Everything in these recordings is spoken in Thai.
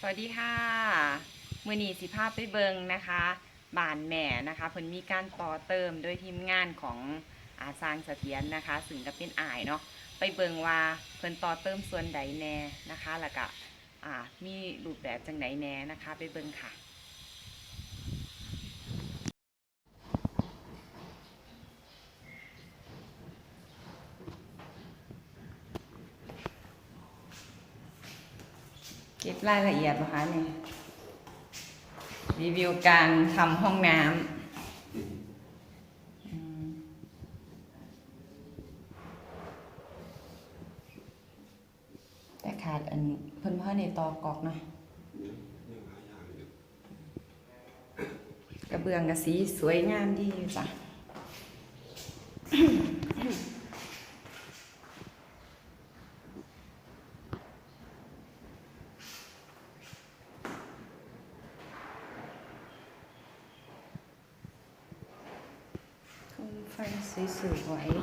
สวัสดีค่ะ มือนีสิภาพไปเบิงนะคะบานแหม่นะคะเพิ่นมีการต่อเติมโดยทีมงานของอาสร้างเสถียรนะคะซึ่งก็เป็นอายเนาะไปเบิงว่าเพิ่นต่อเติมส่วนใดแน่นะคะ แล้วก็มีรูปแบบจังไดแน่นะคะ ไปเบิงค่ะ ก็บรายละเอียดนะคะนี่รีวิวการทำห้องน้ำแต่ขาดอันเพิ่นพ่อในตอกอกเนาะกระเบื้องกระสีสวยงามดีจ้ะ โคมไฟสวยๆ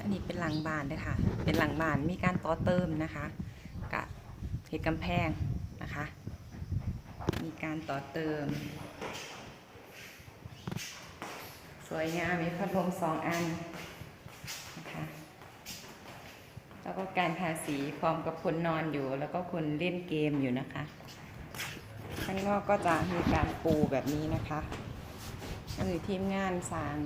อันนี้เป็นหลังบานด้วยค่ะ เป็นหลังบานมีการต่อเติมนะคะกะเห็ดกำแพงนะคะ มีการต่อเติม สวยงามมีพัดลมสองอันนะคะ แล้ว ก็การทาสีพร้อมกับคนนอนอยู่ แล้วก็คนเล่นเกมอยู่นะคะ ข้างนอกก็จะมีการปูแบบนี้นะคะคือทีมงานสร้าง